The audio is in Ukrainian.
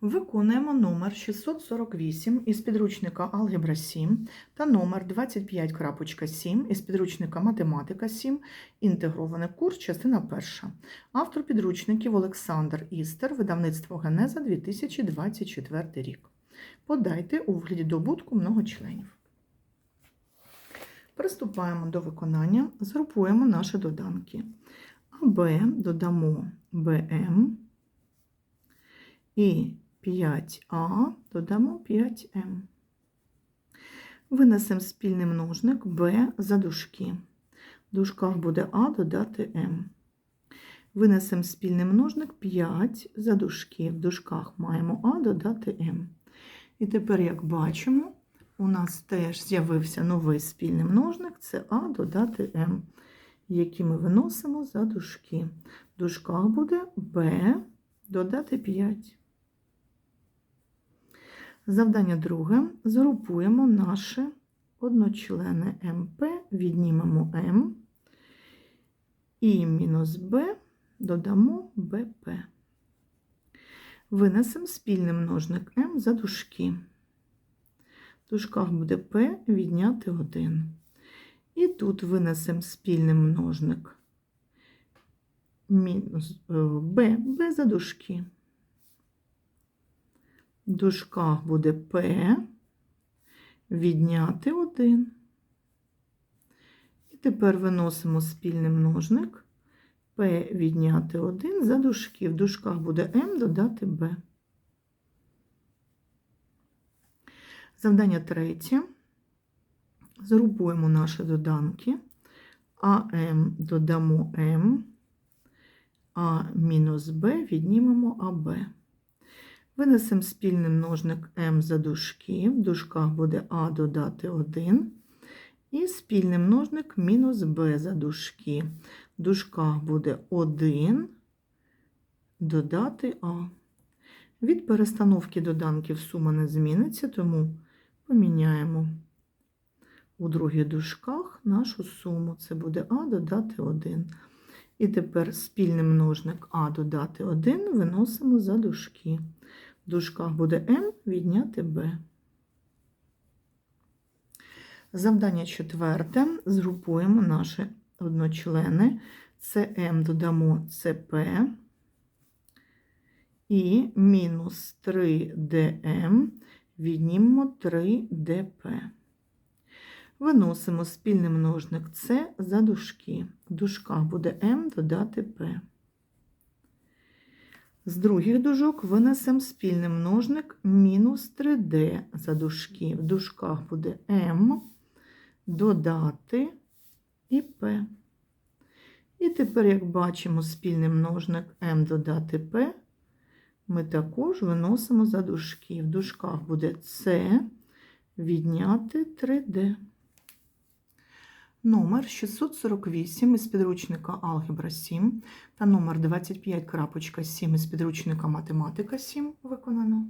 Виконуємо номер 648 із підручника Алгебра 7 та номер 25.7 із підручника Математика 7, інтегрований курс, частина перша. Автор підручників Олександр Істер, видавництво Генеза 2024 рік. Подайте у вигляді добутку многочленів. Приступаємо до виконання, згрупуємо наші доданки. АБ додамо БМ і 5А додамо 5М. Винесемо спільний множник Б за дужки. В дужках буде А додати М. Винесемо спільний множник 5 за дужки. В дужках маємо А додати М. І тепер, як бачимо, у нас теж з'явився новий спільний множник це А додати М, який ми виносимо за дужки. В дужках буде Б додати 5. Завдання друге. Згрупуємо наші одночлени МП, віднімемо М і мінус Б додамо БП. Винесемо спільний множник М за дужки. В дужках буде П відняти 1. І тут винесемо спільний множник мінус е, Б, Б за дужки. Дужках буде П відняти 1. І тепер виносимо спільний множник П відняти 1 за дужки. В дужках буде М додати Б. Завдання третє. Згрупуємо наші доданки. АМ додамо М, А мінус Б віднімемо АБ. Винесемо спільний множник М за дужки. В дужках буде А додати 1. І спільний множник мінус Б за дужки. В дужках буде 1 додати А. Від перестановки доданків сума не зміниться, тому поміняємо у других дужках нашу суму. Це буде А додати 1. І тепер спільний множник А додати 1 виносимо за дужки. Дужках буде М відняти Б. Завдання четверте. Згрупуємо наші одночлени. Це додамо ЦП і мінус 3ДМ віднімемо 3ДП. Виносимо спільний множник С за дужки. В дужках буде М додати П. З других дужок винесемо спільний множник мінус 3D за дужки. В дужках буде М додати і П. І тепер, як бачимо, спільний множник М додати П, ми також виносимо за дужки. В дужках буде С відняти 3D. Номер 648 із підручника Алгебра 7 та номер 25.7 із підручника Математика 7 виконано.